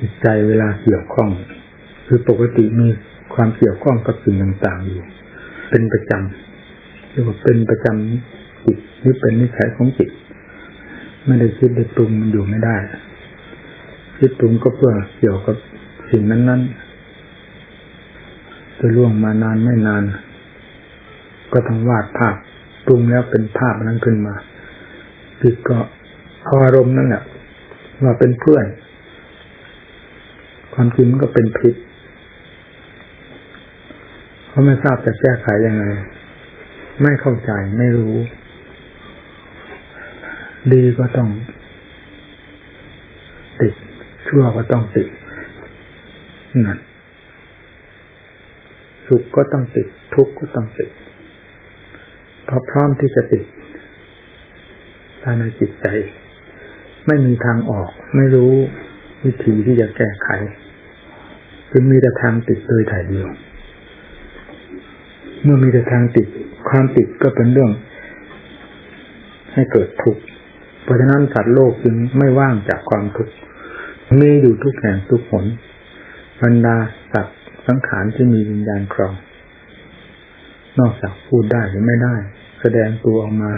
จิตใจเวลาเกี่ยวข้อง คือปกติมีความเกี่ยวข้องกับสิ่งต่างๆอยู่ เป็นประจำเรียกว่าเป็นประจำจิตหรือเป็นนิสัยของจิต ไม่ได้คิดได้ปรุงมันอยู่ไม่ได้ คิดปรุงก็เพื่อเกี่ยวกับสิ่งนั้น ๆ จะล่วงมานานไม่นาน ก็ต้องวาดภาพปรุงแล้วเป็นภาพนั้นขึ้นมาจิตก็เอาอารมณ์นั่นแหละว่าเป็นเพื่อน ความจริงมันก็เป็นพิษเขาไม่ทราบจะแก้ไขยังไง ไม่เข้าใจไม่รู้ ดีก็ต้อง ติด ชั่วก็ต้องติดนั่นสุขก็ต้องติด ทุกข์ก็ต้องติดเพราะพร้อมที่จะติดภายในจิตใจ ไม่มีทางออก ไม่รู้วิธีที่จะแก้ไข จึงมีแต่ทางติดโดยถ่ายเดียว เมื่อมีแต่ทางติด ความติดก็เป็นเรื่อง ให้เกิดทุกข์เพราะฉะนั้นสัตว์โลกจึงไม่ว่างจากความทุกข์มีอยู่ทุกแห่งทุกหนบรรดาสัตว์สังขารที่มีวิญญาณครอง นอกจากพูดได้หรือไม่ได้ แสดงตัวออกมา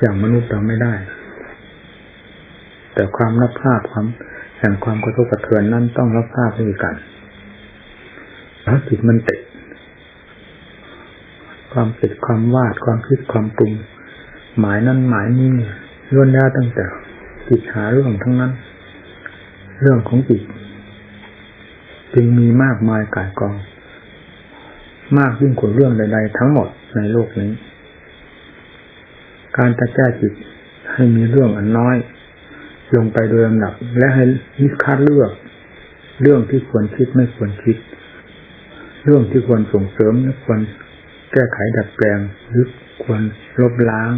อย่างมนุษย์เราไม่ได้ แต่ความรับภาพความแห่งความกระทบกระเทือนนั้นต้องรับภาพด้วยกัน ถ้าจิตมันติด ความติดความวาดความคิดความปรุง หมายนั้นหมายนี้ล้วนแล้วตั้งแต่จิตหาเรื่องทั้งนั้น เรื่องของจิตจึงมีมากมายกายกอง มากยิ่งกว่าเรื่องใด ๆ ทั้งหมดในโลกนี้ การจะแก้จิตให้มีเรื่องอันน้อย ลงไปโดยลำดับ และให้นิคัดเลือก เรื่องที่ควรคิดไม่ควรคิด เรื่องที่ควรส่งเสริมควรแก้ไขดัดแปลงหรือควรลบล้าง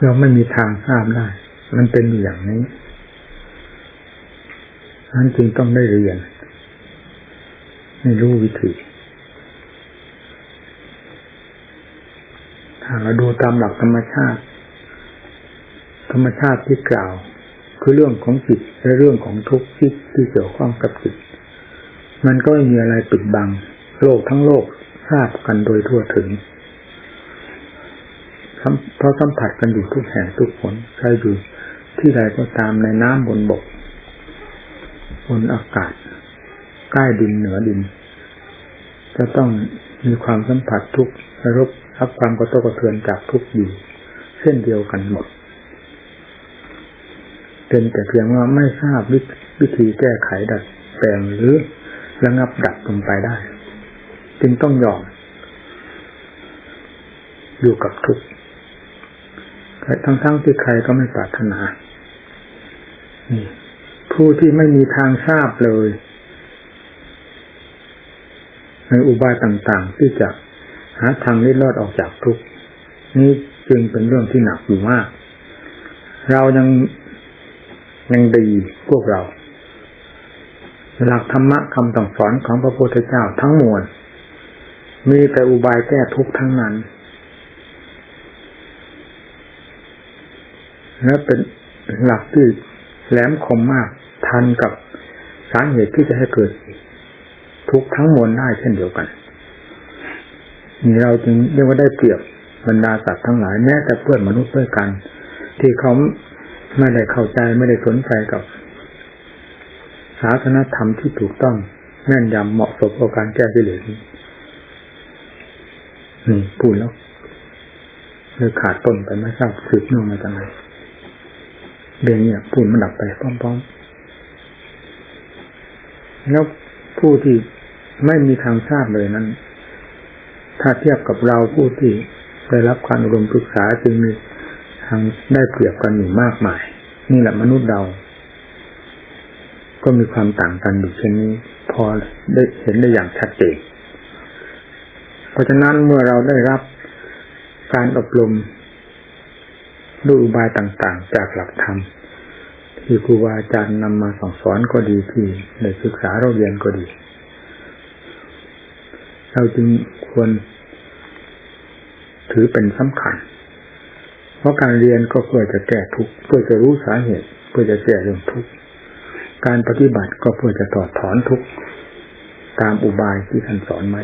เราไม่มีทางทราบได้ มันเป็นอย่างนี้นั้นจึงต้องได้เรียนให้รู้วิธีถ้าเราดูตามหลักธรรมชาติ ธรรมชาติที่กล่าว คือเรื่องของจิตและเรื่องของทุกข์ที่ที่เกี่ยวข้องกับจิต มันก็ไม่มีอะไรปิดบัง โลกทั้งโลกทราบกันโดยทั่วถึงเพราะสัมผัสกันอยู่ทุกแห่งทุกผลใครอยู่ที่ใดก็ตามในน้ำบนบก บนอากาศใต้ดินเหนือดิน จะต้องมีความสัมผัสทุกรับรับความกระทบกระเทือนจากทุกอยู่ เช่นเดียวกันหมด เป็นแต่เพียงว่าไม่ทราบวิธีแก้ไขดัดแปลงหรือระงับดับลงไปได้ จึงต้องยอมอยู่กับทุกข์ทั้งๆที่ใครก็ไม่ปรารถนาผู้ที่ไม่มีทางทราบเลย ในอุบายต่าง ๆ ที่จะหาทางลิดรอดออกจากทุกข์นี้จึงเป็นเรื่องที่หนักอยู่มาก เรายัง ยังดีพวกเรา หลักธรรมะคำสั่งสอนของพระพุทธเจ้าทั้งมวลมีแต่อุบายแก้ทุกข์ทั้งนั้น และเป็นหลักที่แหลมคมมากทันกับสาเหตุที่จะให้เกิด ทุกทั้งมวลได้เช่นเดียวกัน นี่เราจึงเรียกว่าได้เปรียบบรรดาสัตว์ทั้งหลายแม้แต่เพื่อนมนุษย์ด้วยกัน ที่เขา ไม่ได้เข้าใจไม่ได้สนใจกับศาสนธรรมที่ถูกต้องแม่นยำเหมาะสมกับการแก้กิเลสนี่พูดแล้วเลยขาดต้นไปไม่ทราบสืบเนื่องมาจากไหนเรียนเนี่ยพูดมันดับไปพร้อมๆ แล้วผู้ที่ไม่มีทางทราบเลยนั้น ถ้าเทียบกับเราผู้ที่ได้รับการอบรมศึกษาจึงมี ทางได้เปรียบกันอยู่มากมาย นี่แหละมนุษย์เรา ก็มีความต่างกันอยู่เช่นนี้ พอได้เห็นได้อย่างชัดเจนเพราะฉะนั้นเมื่อเราได้รับการอบรมด้วยอุบายต่างๆ จากหลักธรรมที่ครูบาอาจารย์นำมาสอนสอนก็ดีที่ได้ศึกษาเราเรียนก็ดี เราจึงควรถือเป็นสำคัญ เพราะการเรียนก็เพื่อจะแก้ทุกข์เพื่อจะรู้สาเหตุ เพื่อจะแก้เรื่องทุกข์การปฏิบัติก็เพื่อจะถอดถอนทุกข์ตามอุบายที่ท่านสอนไว้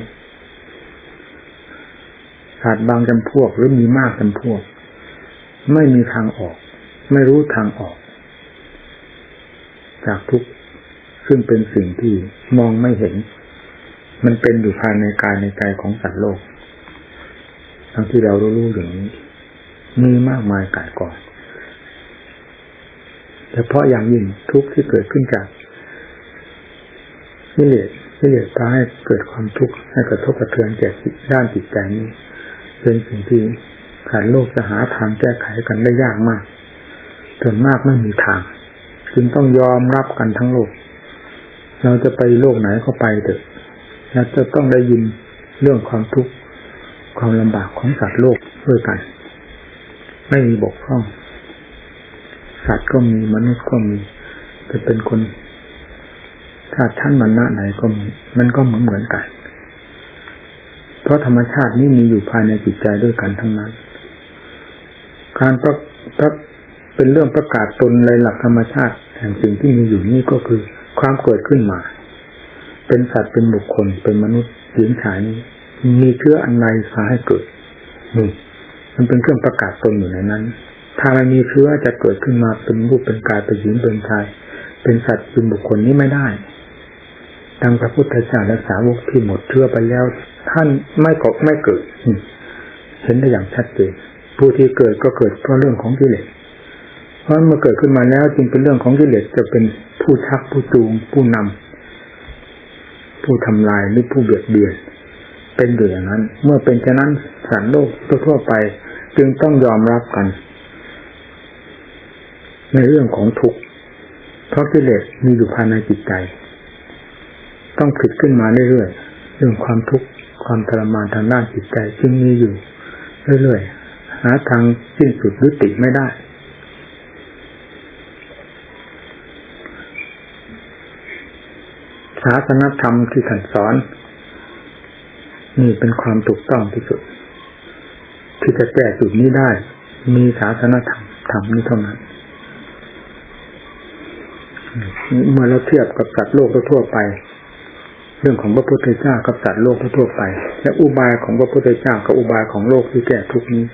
ขาดบางจำพวกหรือมีมากจำพวก ไม่มีทางออก ไม่รู้ทางออก จากทุกข์ซึ่งเป็นสิ่งที่มองไม่เห็น มันเป็นอยู่ภายในกายในใจของสัตว์โลก ทั้งที่เรารู้ๆอย่างนี้ มีมากมายกายก่อนเฉพาะอย่างยิ่งทุกข์ที่เกิดขึ้นจากกิเลสกิเลสพาให้เกิดความทุกข์ให้กระทบกระเทือนแก่ด้านจิตใจนี้ เป็นสิ่งที่ขาดโลกจะหาทางแก้ไขกันได้ยากมากส่วนมากไม่มีทาง จึงต้องยอมรับกันทั้งโลก เราจะไปโลกไหนก็ไปเถอะเราจะต้องได้ยินเรื่องความทุกข์ความลำบากของสัตว์โลกด้วยกัน ไม่มีบกพร่อง สัตว์ก็มีมนุษย์ก็มีจะเป็นคนชาติชั้นมันนะไหนก็มีมันก็เหมือนเหมือนกัน เพราะธรรมชาตินี้มีอยู่ภายในจิตใจด้วยกันทั้งนั้น การประประเป็นเรื่องประกาศตนในหลักธรรมชาติแห่งสิ่งที่มีอยู่นี่ก็คือความเกิดขึ้นมา เป็นสัตว์เป็นบุคคลเป็นมนุษย์หญิงชายนี้มีเชื้ออันใดพาให้เกิดนี่ มันเป็นเครื่องประกาศตนอยู่ในนั้น ถ้ามันมีเชื้อจะเกิดขึ้นมาเป็นรูปเป็นกายเป็นหญิงเป็นชายเป็นสัตว์เป็นบุคคลนี้ไม่ได้ดังพระพุทธเจ้าและสาวกที่หมดเชื้อไปแล้ว ท่านไม่กบไม่เกิดเห็นได้อย่างชัดเจนผู้ที่เกิดก็เกิดเพราะเรื่องของกิเลสเพราะเมื่อเกิดขึ้นมาแล้วจึงเป็นเรื่องของกิเลสจะเป็นผู้ชักผู้จูงผู้นำผู้ทำลายหรือผู้เบียดเบียน เป็นอยู่อย่างนั้น เมื่อเป็นฉะนั้นสัตว์โลกทั่วไป จึงต้องยอมรับกัน ในเรื่องของทุกข์เพราะกิเลสมีอยู่ภายในจิตใจ ต้องผิดขึ้นมาเรื่อยๆเรื่องความทุกข์ความทรมานทางด้านจิตใจจึงมีอยู่เรื่อยๆหาทางสิ้นสุดยุติไม่ได้ศาสนธรรมที่ท่านสอน นี่เป็นความถูกต้องที่สุด ที่จะแก้จุดนี้ได้ มีศาสนธรรมธรรมนี้เท่านั้น เมื่อเราเทียบกับสัตว์โลกทั่วไป เรื่องของพระพุทธเจ้ากับสัตว์โลกทั่วไป และอุบายของพระพุทธเจ้ากับอุบายของโลกที่แก้ทุกนี้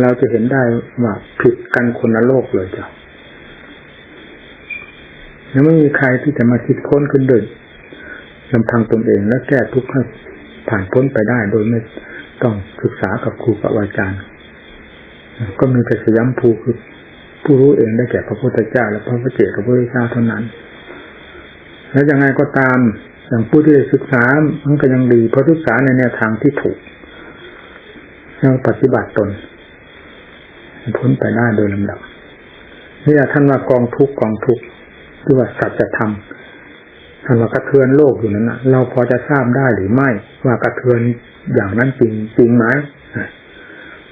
เราจะเห็นได้ว่าผิดกันคนละโลกเลยจ้ะยังไม่มีใครที่จะมาคิดค้นขึ้นเดินลำพังตนเองและแก้ทุกข์ให้ผ่านพ้นไปได้โดยไม่ ต้องศึกษากับครูกับอาจารย์ก็มีแต่สยามภูคือผู้รู้เองได้แก่พระพุทธเจ้า และพระพุทธเจ้าพระพุทธเจ้าเท่านั้น แล้วยังไงก็ตามอย่างผู้ที่ศึกษามันก็ยังดีเพราะศึกษาในแนวทางที่ถูกยังปฏิบัติตนพ้นไปได้โดยลำดับนี่ท่านว่ากองทุกกองทุกหรือว่าสัจธรรมท่านว่ากระเทือนโลกอยู่นั้นนะเราพอจะทราบได้หรือไม่ ว่ากระเทือน อย่างนั้นจริงจริงไหม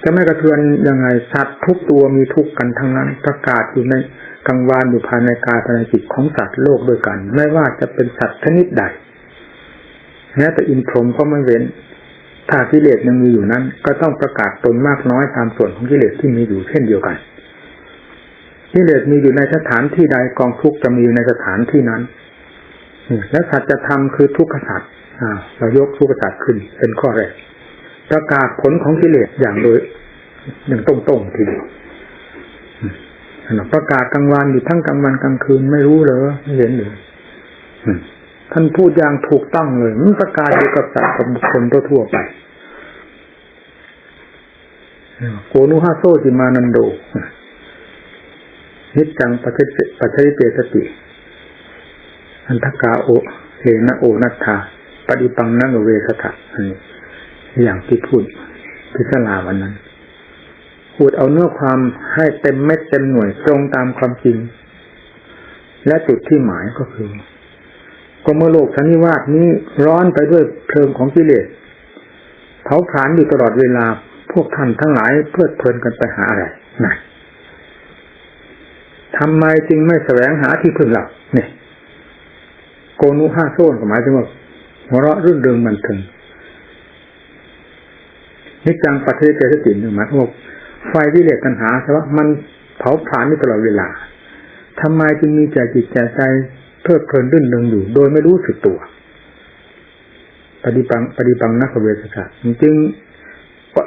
จะไม่กระเทือนยังไงสัตว์ทุกตัวมีทุกข์กันทั้งนั้นประกาศอยู่ในกลางวานอยู่ภายในกายภายในจิตของสัตว์โลกด้วยกัน ไม่ว่าจะเป็นสัตว์ชนิดใดแม้แต่อินทรมก็ไม่เว้น ถ้ากิเลสยังมีอยู่นั้น ก็ต้องประกาศตนมากน้อยตามส่วนของกิเลสที่มีอยู่เช่นเดียวกันกิเลสมีอยู่ในสถานที่ใดกองทุกข์จะมีอยู่ในสถานที่นั้นและสัจธรรมคือทุกขสัจ เรายกทุกขสัจขึ้น เป็นข้อแรกประกาศผลของกิเลสอย่างโดยอย่างตรงๆทีเดียวประกาศกลางวันอยู่ทั้งกลางวันกลางคืนไม่รู้เลยไม่เห็นเลยท่านพูดอย่างถูกต้องเลยมันประกาศอยู่กับสัตว์กับบุคคลทั่วไปโกนุฮาโซจิมานันโดนิจจังปัจเจปัจเจเปสติ อันทกาโอเลนะโอนัตถา ปฏิปังนังเวสถะอันนี้อย่างที่พูดพิจารณาวันนั้นพูดเอาเนื้อความให้เต็มเม็ดเต็มหน่วยตรงตามความจริง และจุดที่หมายก็คือ ก็เมื่อโลกสันนิวาสนี้ร้อนไปด้วยเพลิงของกิเลสเผาผลาญอยู่ตลอดเวลาพวกท่านทั้งหลายเพลิดเพลินกันไปหาอะไรนั่นทำไมจึงไม่แสวงหาที่พึ่งหลักเนี่ยโกนุห้าโซนหมายถึงว่าหัว เราะรื่นเริงบันเทิงนิจังปัจเจเจสติหนึ่งหมายถึงว่าไฟวิเลสตัณหาใช่ไหมมันเผาผลาญอยู่ตลอดเวลาทำไมจึงมีใจจิตใจใจเพลิดเพลินรื่นเริงอยู่ โดยไม่รู้สึกตัว ปฏิปังปฏิปังนักเวสกะจึง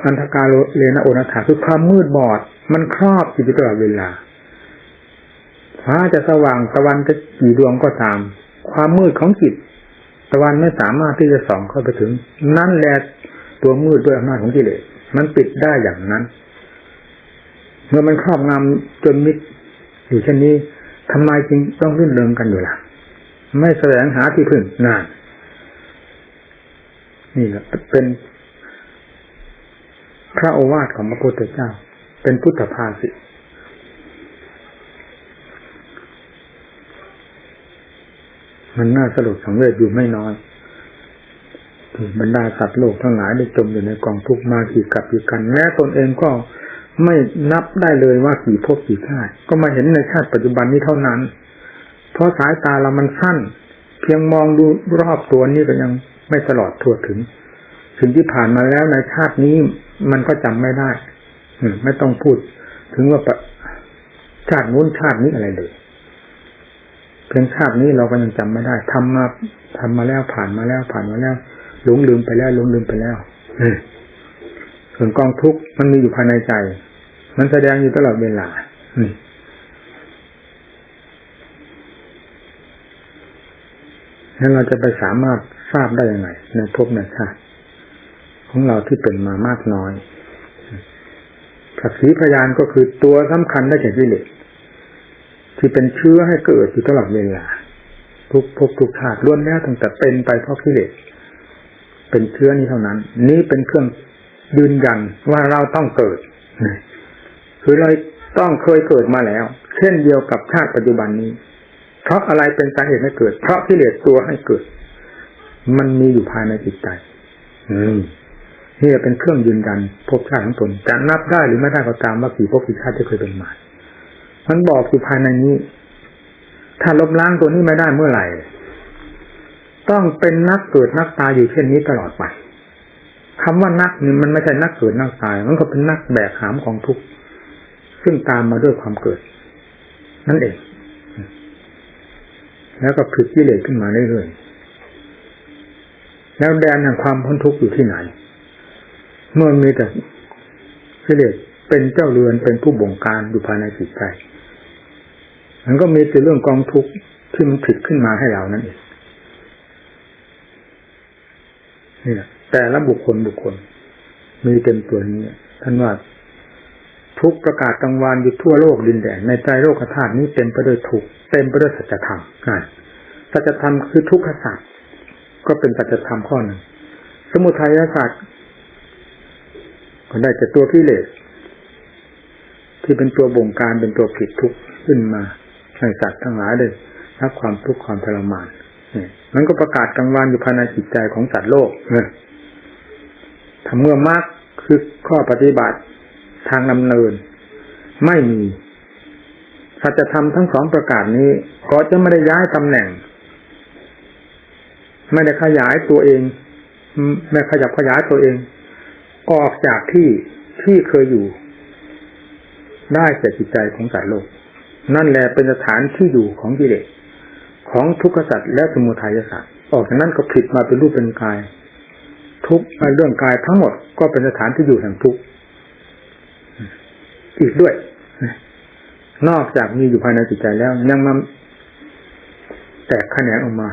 อันธการเลนะโอนาถาคือความมืดบอด มันครอบจิตอยู่ตลอดเวลาฟ้าจะสว่างตะวันจะกี่ดวงก็ตาม ความมืดของจิต ตะวันไม่สามารถที่จะส่องเข้าไปถึง นั่นแหละตัวมืดด้วยอำนาจของกิเลสมันปิดได้อย่างนั้น เมื่อมันครอบงำจนมิดอยู่เช่นนี้ทำไมจึงต้องรื่นเริงกันอยู่ล่ะ ไม่แสวงหาที่พึ่งนาน นี่แหละเป็นพระโอวาทของพระพุทธเจ้า เป็นพุทธภาษิต มันน่าสลดสังเวชอยู่ไม่น้อยบรรดาสัตว์โลกทั้งหลายได้จมอยู่ในกองทุกข์มากี่กับกี่กันแม้ตนเองก็ไม่นับได้เลยว่ากี่ภพกี่ชาติก็มาเห็นในชาติปัจจุบันนี้เท่านั้น เพราะสายตาเรามันสั้น เพียงมองดูรอบตัวนี้ก็ยังไม่ตลอดทั่วถึงสิ่งที่ผ่านมาแล้วในชาตินี้มันก็จำไม่ได้ไม่ต้องพูด ถึงว่าชาตินู้นชาตินี้อะไรเลย พียงชาตินี้เราก็ยังจำไม่ได้ทำมาทำมาแล้วผ่านมาแล้วผ่านมาแล้วหลงลืมไปแล้วหลงลืมไปแล้วส่วนกองทุกข์มันมีอยู่ภายในใจ มันแสดงอยู่ตลอดเวลานี่นั้นเราจะไปสามารถทราบได้ยังไงในภพในชาติของเราที่เป็นมามากน้อยสักขีพยานก็คือตัวสำคัญได้แก่กิเลส ที่เป็นเชื้อให้เกิดอยู่ตลอดเวลาทุกภพทุกชาติล้วนแล้วตั้งแต่เป็นไปเพราะกิเลสเป็นเชื้อนี้เท่านั้น นี้เป็นเครื่องยืนยันว่าเราต้องเกิดคือเราต้องเคยเกิดมาแล้ว เช่นเดียวกับชาติปัจจุบันนี้ เพราะอะไรเป็นสาเหตุให้เกิด เพราะกิเลสตัวให้เกิด มันมีอยู่ภายในจิตใจนี่นี่เป็นเครื่องยืนยันภพชาติของตนจะนับได้หรือไม่ได้ก็ตามว่ากี่ภพกี่ชาติที่เคยเป็นมา มันบอกอยู่ภายในนี้ ถ้าลบล้างตัวนี้ไม่ได้เมื่อไหร่ ต้องเป็นนักเกิดนักตายอยู่เช่นนี้ตลอดไปคำว่านักนี่มันไม่ใช่นักเกิดนักตาย มันก็เป็นนักแบกหามของทุกข์ซึ่งตามมาด้วยความเกิด นั่นเอง แล้วก็ผลิตกิเลสขึ้นมาเรื่อยๆแล้วแดนแห่งความพ้นทุกข์อยู่ที่ไหน เมื่อมีแต่กิเลสเป็นเจ้าเรือนเป็นผู้บงการอยู่ภายในจิตใจ มันก็มีแต่เรื่องกองทุกข์ที่มันผลิตขึ้นมาให้เรานั่นเองนี่แหละแต่ละบุคคลบุคคล มีเต็มตัวนี้ท่านว่าทุกประกาศกลางวานอยู่ทั่วโลกดินแดนในใจโลกธาตุนี้เต็มไปด้วยทุกเต็มไปด้วยสัจธรรมง่ายสัจธรรมคือทุกขศาสตร์ก็เป็นสัจธรรมข้อหนึ่งสมุทัยศาสตร์ก็ได้จากตัวกิเลสที่เป็นตัวบงการเป็นตัวผิดทุกข์ขึ้นมา ให้สัตว์ทั้งหลายเลยรับความทุกข์ความทรมานมันก็ประกาศกลางวันอยู่ภายในจิตใจของสัตว์โลกเนี่ยถ้าเมื่อมากคือข้อปฏิบัติทางดำเนิน ไม่มีสัจธรรมทั้งสองประกาศนี้ ก็จะไม่ได้ย้ายตำแหน่ง ไม่ได้ขยายตัวเอง ไม่ขยับขยายตัวเอง ออกจากที่ที่เคยอยู่ ได้แต่จิตใจของสัตว์โลก นั่นแหละเป็นสถานที่อยู่ของกิเลสของทุกขสัตว์และสมุทัยสัตว์ออกจากนั้นก็ผิดมาเป็นรูปเป็นกาย ทุกเรื่องกายทั้งหมดก็เป็นสถานที่อยู่แห่งทุกอีกด้วย นอกจากมีอยู่ภายในจิตใจแล้วยังมาแตกแขนงออกมา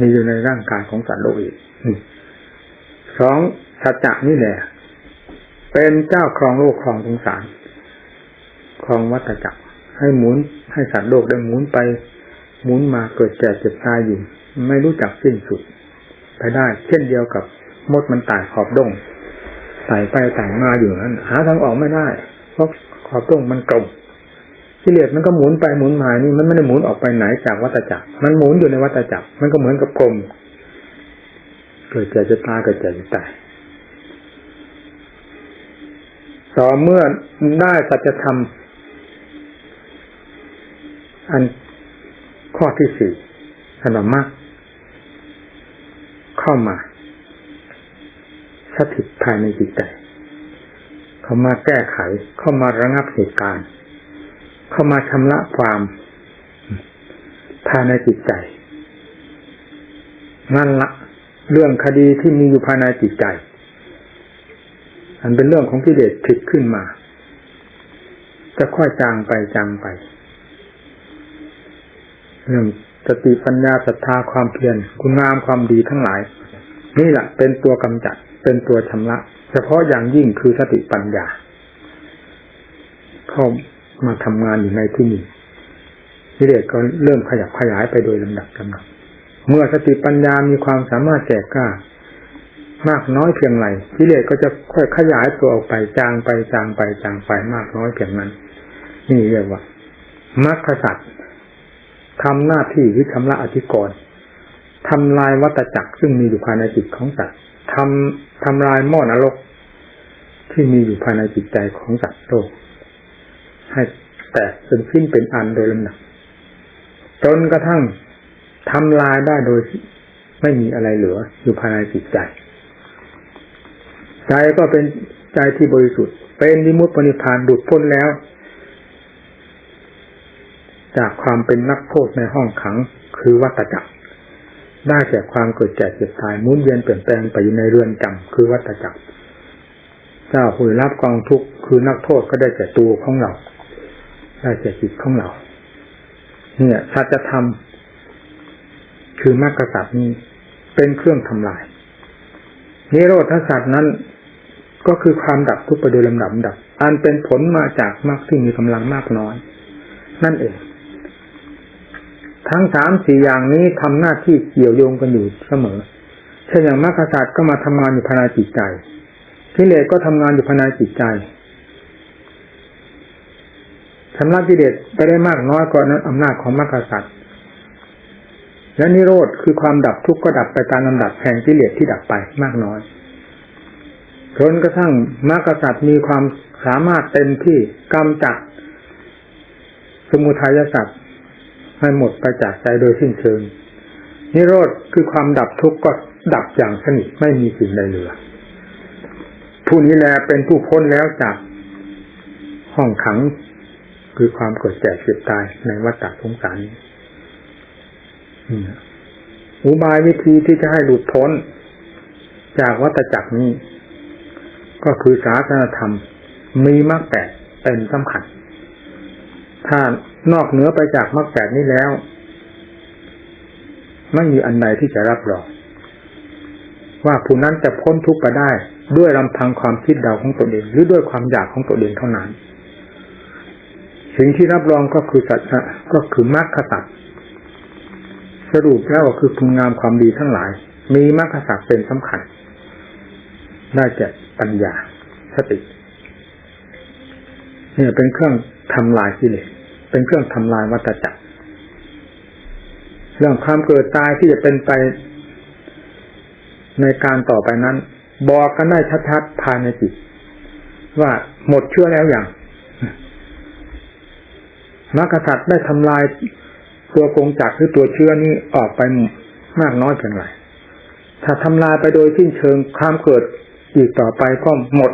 มีอยู่ในร่างกายของสัตว์โลกอีกสองสัจจะนี่แหละเป็นเจ้าครองโลกครองสงสารครองวัฏจักร ให้หมุนให้สัตว์โลกได้หมุนไป หมุนมาเกิดแก่เจ็บตายอยู่ ไม่รู้จักสิ้นสุด ไปได้ เช่นเดียวกับมดมันตายขอบดงไต่ไปไต่มาอยู่นั้นหาทางออกไม่ได้ เพราะขอบดงมันกลมกิเลสมันก็หมุนไปหมุนมานี่มันไม่ได้หมุนออกไปไหนจากวัฏจักร มันหมุนอยู่ในวัฏจักร มันก็เหมือนกับกลมเกิดจะจะตายเกิดจะจะตายต่อเมื่อได้สัจธรรม อันข้อที่สี่สนามากเข้ามาสถิตภายในจิตใจ เข้ามาแก้ไข เข้ามาระงับเหตุการณ์ เข้ามาชำระความภายในจิตใจ นั่นละเรื่องคดีที่มีอยู่ภายในจิตใจ อันเป็นเรื่องของกิเลสผิดขึ้นมา จะค่อยจางไปจางไป เรื่งสติปัญญาศรัทธาความเพียรคุณงามความดีทั้งหลาย นี่แหละเป็นตัวกำจัดเป็นตัวชำระ เฉพาะอย่างยิ่งคือสติปัญญา เข้ามาทำงานอยู่ในที่นี้กิเลสก็เริ่มขยับขยายไปโดยลำดับลำดับเมื่อสติปัญญามีความสามารถแก่กล้ามากน้อยเพียงไรกิเลสก็จะค่อยขยายตัวออกไปจางไปจางไปจางไปมากน้อยเพียงนั้น นี่เรียกว่ามรรคสัตว์ ทำหน้าที่วิชำระอธิกรณ์ทำลายวัตจักรซึ่งมีอยู่ภายในจิตของสัตว์ทำทำลายหม้อนรก ที่มีอยู่ภายในจิตใจของสัตว์โลกให้แตกเป็นชิ้นเป็นอันโดยลำดับจนกระทั่งทำลายได้โดยไม่มีอะไรเหลืออยู่ภายในจิตใจ ใจก็เป็นใจที่บริสุทธิ์ เป็นวิมุตติปณิพานดุดพ้นแล้ว จากความเป็นนักโทษในห้องขังคือวัตจักร ได้แก่ความเกิดแก่เจ็บตายมุนเวียนเปลี่ยนแปลงไปอยู่ในเรือนจำคือวัตจักร เจ้าผู้รับกองทุกข์คือนักโทษก็ได้แก่ตัวของเรา ได้แก่จิตของเรา เนี่ยสัจธรรมคือมรรคสัตว์นี้เป็นเครื่องทำลาย นิโรธสัตว์นั้นก็คือความดับทุกข์ไปโดยลำดับดับ อันเป็นผลมาจากมรรคที่มีกำลังมากน้อย นั่นเอง ทั้งสามสี่อย่างนี้ทำหน้าที่เกี่ยวโยงกันอยู่เสมอ เช่นอย่างมรรคสัตว์ก็มาทำงานอยู่ภายในจิตใจกิเลสก็ทำงานอยู่ภายในจิตใจชำระกิเลสไปได้มากน้อยก็นั้นอำนาจของมรรคสัตว์และนิโรธคือความดับทุกข์ก็ดับไปตามลำดับแห่งกิเลสที่ดับไปมากน้อยจนกระทั่งมรรคสัตว์มีความสามารถเต็มที่กำจัดสมุทัยสัตว์ ให้หมดไปจากใจโดยสิ้นเชิง นิโรธคือความดับทุกข์ก็ดับอย่างสนิทไม่มีสิ่งใดเหลือ ผู้นี้แลเป็นผู้พ้นแล้วจากห้องขัง คือความเกิดแก่เจ็บตายในวัฏสงสารนี้อุบายวิธีที่จะให้หลุดพ้น จากวัฏจักรนี้ ก็คือศาสนธรรมมีมรรคแปดเป็นสำคัญ ถ้า นอกเหนือไปจากมรรคแปดนี้แล้ว ไม่มีอันใดที่จะรับรองว่าผู้นั้นจะพ้นทุกข์ไปได้ ด้วยลำพังความคิดเดาของตนเอง หรือด้วยความอยากของตนเองเท่านั้น สิ่งที่รับรองก็คือสัจจะก็คือมรรคสัตว์สรุปแล้วก็คือคุณงามความดีทั้งหลาย มีมรรคสัตว์เป็นสำคัญ ได้แก่ปัญญาสติเนี่ยเป็นเครื่องทำลายกิเลส เป็นเครื่องทำลายวัฏจักรเรื่องความเกิดตายที่จะเป็นไปในการต่อไปนั้น บอกกันได้ชัดๆภายในจิต ว่าหมดเชื่อแล้วอย่างมรรคสัตว์ได้ทำลายตัวกงจักรหรือตัวเชื้อนี้ออกไปมากน้อยเพียงไรถ้าทำลายไปโดยสิ้นเชิงความเกิดอีกต่อไปก็หมด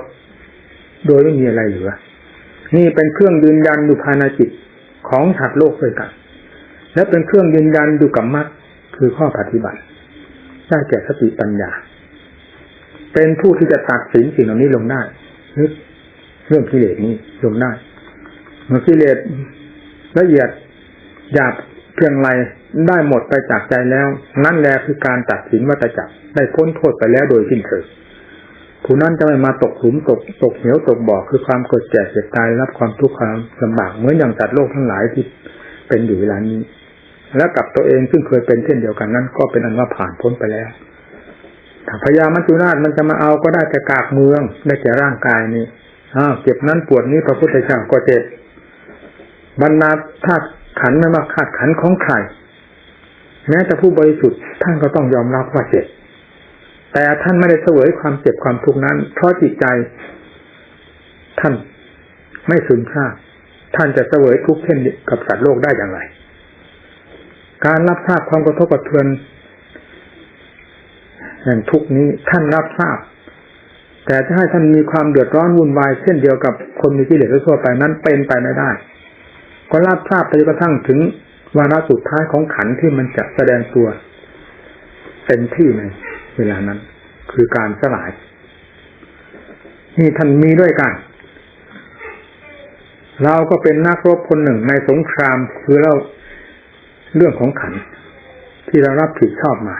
โดยไม่มีอะไรเหลือ นี่เป็นเครื่องยืนยันอยู่ภายในจิต ของสัตว์โลกด้วยกัน และเป็นเครื่องยืนยันอยู่กับมรรคคือข้อปฏิบัติได้แก่สติปัญญา เป็นผู้ที่จะตัดสินสิ่งเหล่านี้ลงได้เรื่องกิเลสนี้ลงได้เมื่อกิเลสละเอียดหยาบเพียงไรได้หมดไปจากใจแล้ว นั่นแหละคือการตัดสินวัตจักรได้พ้นโทษไปแล้วโดยสิ้นเชิง ผู้นั้นจะไม่มาตกหลุมตกตกเหวตกบ่อคือความเกิดแก่เจ็บตายรับความทุกข์ความลำบากเหมือนอย่างจัดโลกทั้งหลายที่เป็นอยู่เวลานี้ และกับตัวเองซึ่งเคยเป็นเช่นเดียวกันนั้น ก็เป็นอันว่าผ่านพ้นไปแล้วถ้าพญามัจจุราชมันจะมาเอาก็ได้แต่กากเมือง ได้แก่ร่างกายนี้อ้าวเจ็บนั้นปวดนี้พระพุทธเจ้าก็เจ็บบรรดาธาตุขันไม่ว่าขาดขันของใครแม้แต่ผู้บริสุทธิ์ท่านก็ต้องยอมรับว่าเจ็บ แต่ท่านไม่ได้เสวยความเจ็บความทุกข์นั้น เพราะจิตใจ ท่านไม่ซึมซาท่านจะเสวยทุกข์เช่นกับสัตว์โลกได้อย่างไร การรับทราบความกระทบกระเทือนแห่งทุกนี้ท่านรับทราบ แต่จะให้ท่านมีความเดือดร้อนวุ่นวายเช่นเดียวกับคนมีกิเลสทั่วไปนั้นเป็นไปไม่ได้ ก็รับทราบไปจนกระทั่งถึงวาระสุดท้ายของขันธ์ที่มันจะแสดงตัวเต็มที่ใน เวลานั้น คือการสลาย นี่ท่านมีด้วยกัน เราก็เป็นนักรบคนหนึ่งในสงครามคือเราเรื่องของขัน ที่เรารับผิดชอบมา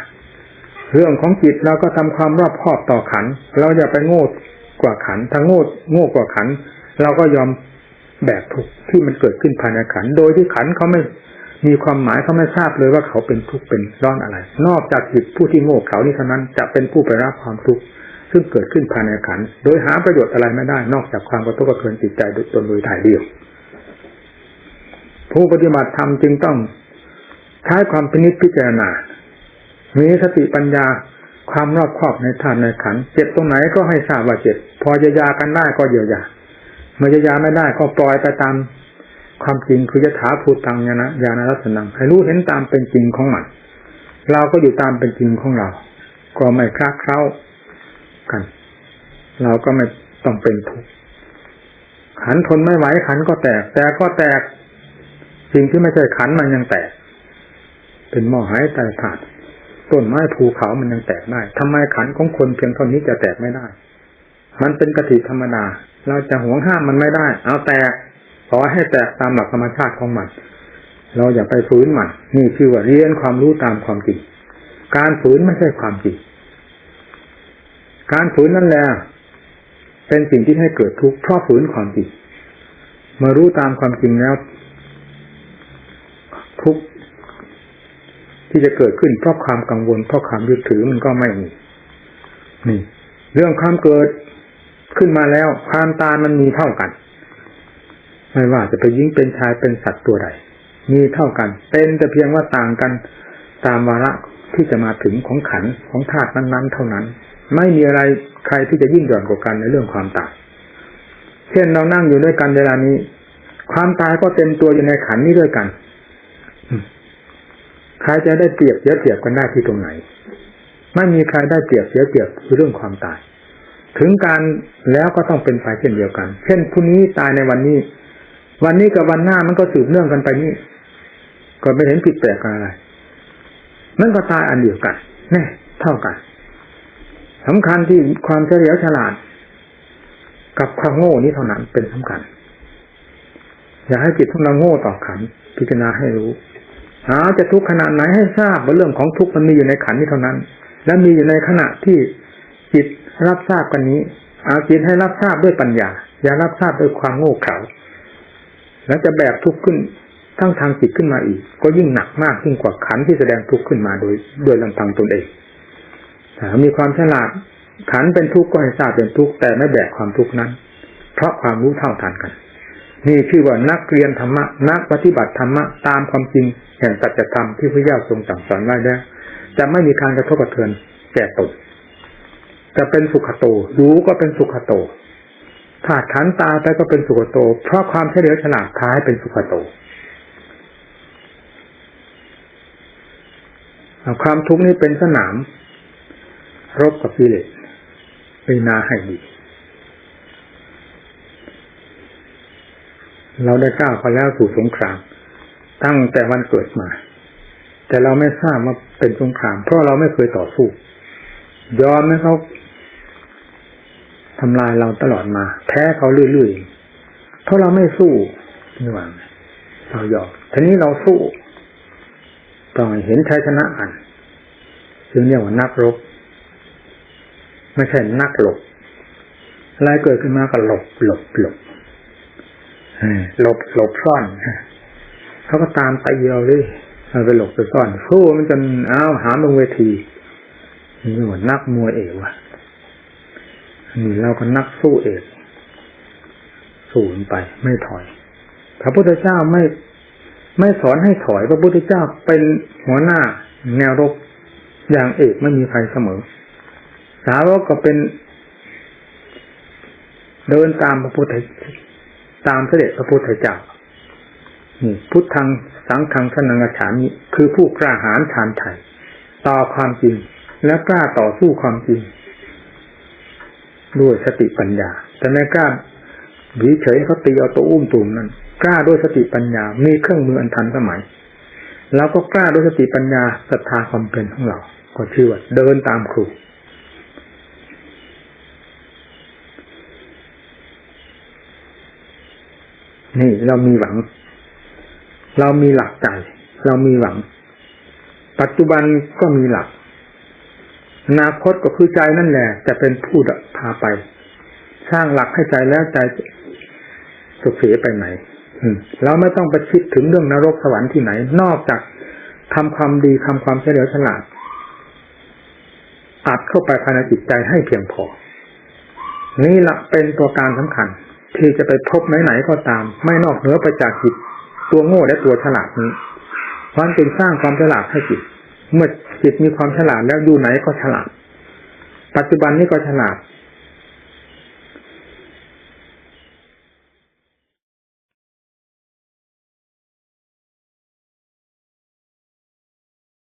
เรื่องของจิตเราก็ทำความรอบคอบต่อขัน เราอย่าไปโง่กว่าขันถ้าโง่โง่กว่าขัน เราก็ยอมแบกทุกข์ที่มันเกิดขึ้นภายในขัน โดยที่ขันเขาไม่ มีความหมายเขาไม่ทราบเลยว่าเขาเป็นทุกข์เป็นร้อนอะไร นอกจากจิตผู้ที่โง่เขานี้เท่านั้นจะเป็นผู้ไปรับความทุกข์ซึ่งเกิดขึ้นภายในขันโดยหาประโยชน์อะไรไม่ได้ นอกจากความกระทบกระเทือนจิตใจโดยตนโดยถ่ายเดียว ผู้ปฏิบัติธรรมจึงต้องใช้ความพินิจพิจารณา มีสติปัญญาความรอบคอบในธาตุในขันเจ็บตรงไหนก็ให้ทราบว่าเจ็บ พอจะยวยากันได้ก็เยียวยาเมื่อจะยาไม่ได้ก็ปล่อยไปตาม ความจริงคือยถาภูตังญาณญาณรัตนังให้รู้เห็นตามเป็นจริงของมัน เราก็อยู่ตามเป็นจริงของเรา ก็ไม่คลาดเคล้ากัน เราก็ไม่ต้องเป็นทุกข์ขันทนไม่ไหวขันก็แตก แต่ก็แตกสิ่งที่ไม่ใช่ขันมันยังแตก เป็นหม้อหายใจขาดต้นไม้ภูเขามันยังแตกได้ทำไมขันของคนเพียงเท่านี้จะแตกไม่ได้ มันเป็นกติธรรมดา เราจะหวงห้ามมันไม่ได้ เอาแตก ขอให้แตกตามหลักธรรมชาติของมัน เราอย่าไปฝืนมันนี่คือว่าเรียนความรู้ตามความจริง การฝืนไม่ใช่ความจริง การฝืนนั่นแหละเป็นสิ่งที่ให้เกิดทุกข์เพราะฝืนความจริงเมื่อรู้ตามความจริงแล้ว ทุกข์ที่จะเกิดขึ้นเพราะความกังวลเพราะความยึดถือมันก็ไม่มีนี่ เรื่องความเกิดขึ้นมาแล้ว ความตายมันมีเท่ากัน ไม่ว่าจะเป็นหญิงเป็นชายเป็นสัตว์ตัวใด มีเท่ากัน เป็นแต่เพียงว่าต่างกันตามวาระที่จะมาถึงของขันของธาตุนั้นๆเท่านั้น ไม่มีอะไรใครที่จะยิ่งหย่อนกว่ากันในเรื่องความตายเช่นเรานั่งอยู่ด้วยกันเวลานี้ ความตายก็เต็มตัวอยู่ในขันนี้ด้วยกันใครจะได้เปรียบเสียเปรียบกันได้ที่ตรงไหน ไม่มีใครได้เปรียบเสียเปรียบคือเรื่องความตาย ถึงการแล้วก็ต้องเป็นไปเช่นเดียวกัน เช่นผู้นี้ตายในวันนี้ วันนี้กับวันหน้ามันก็สืบเนื่องกันไปนี่ก็ไม่เห็นผิดแปลกอะไรมันก็ตายอันเดียวกันแน่เท่ากันสำคัญที่ความเฉลียวฉลาด กับความโง่นี้เท่านั้นเป็นสำคัญ อย่าให้จิตของเราโง่ต่อขันพิจารณาให้รู้หาจะทุกข์ขนาดไหนให้ทราบว่าเรื่องของทุกข์มันมีอยู่ในขันนี้เท่านั้น และมีอยู่ในขณะที่จิตรับทราบกันนี้ เอาจิตให้รับทราบด้วยปัญญา อย่ารับทราบด้วยความโง่เขลา แล้วจะแบกทุกข์ขึ้นทั้งทางจิตขึ้นมาอีก ก็ยิ่งหนักมากยิ่งกว่าขันที่แสดงทุกข์ขึ้นมาโดย โดยลำพังตนเองถ้ามีความฉลาดขันเป็นทุกข์ก็ให้ทราบเป็นทุกข์แต่ไม่แบกความทุกข์นั้น เพราะความรู้เท่าทันกัน นี่ชื่อว่านักเรียนธรรมะนักปฏิบัติธรรมะตามความจริงแห่งสัจธรรมที่พระเจ้าทรงสั่งสอนไว้แล้วจะไม่มีการกระทบกระเทือนแก่ตนจะเป็นสุขโตรู้ก็เป็นสุขโต ถ้าขันตายไปก็เป็นสุขโต เพราะความเฉลียวฉลาดท้ายเป็นสุขโตความทุกข์นี้เป็นสนาม รบกับกิเลสไปนาให้ดี เราได้ก้าวไปแล้วสู่สงคราม ตั้งแต่วันเกิดมา แต่เราไม่ทราบว่าเป็นสงคราม เพราะเราไม่เคยต่อสู้ ยอมให้เขา ทำลายเราตลอดมา แพ้เขาเรื่อยๆเพราะเราไม่สู้นี่หว่าเรายอมทีนี้เราสู้ต้องเห็นชัยชนะอันซึ่งเรียกว่านักรบ ไม่ใช่นักหลบอะไรเกิดขึ้นมาก็หลบหลบหลบหลบหลบซ่อนเขาก็ตามไปเราเลยเราไปหลบไปซ่อนสู้มันจนอ้าวหามลงเวทีนี่ว่านักมวยเอกว่ะ นี่เราก็นักสู้เอกสู้ไปไม่ถอย พระพุทธเจ้าไม่ไม่สอนให้ถอย พระพุทธเจ้าเป็นหัวหน้าแนวรบอย่างเอกไม่มีใครเสมอ สาวกก็เป็นเดินตามพระพุทธตามเสด็จพระพุทธเจ้านี่พุทธังสังฆังสนังฉามิคือผู้กล้าหาญชานไถ่ต่อความจริง และกล้าต่อสู้ความจริง ด้วยสติปัญญา แต่ไม่กล้าหวีเฉยเขาตีเอาตัวอุ้มตุ่มนั้นกล้าด้วยสติปัญญา มีเครื่องมืออันทันสมัยแล้วก็กล้าด้วยสติปัญญาศรัทธาความเป็นของเรา ก็ชื่อว่าเดินตามครู นี่เรามีหวัง เรามีหลักใจ เรามีหวัง ปัจจุบันก็มีหลัก อนาคตก็คือใจนั่นแหละ จะเป็นผู้พาไป สร้างหลักให้ใจแล้วใจสุขเสียไปไหนเราไม่ต้องไปคิดถึงเรื่องนรกสวรรค์ที่ไหน นอกจากทำความดีทำความเฉลียวฉลาดอัดเข้าไปภายในจิตใจให้เพียงพอ นี่ละเป็นตัวการสำคัญ ที่จะไปพบไหนๆก็ตาม ไม่นอกเหนือไปจากจิต ตัวโง่และตัวฉลาดนี้มันเป็นสร้างความฉลาดให้จิต เมื่อ จิตมีความฉลาดแล้วอยู่ไหนก็ฉลาด ปัจจุบันนี้ก็ฉลาด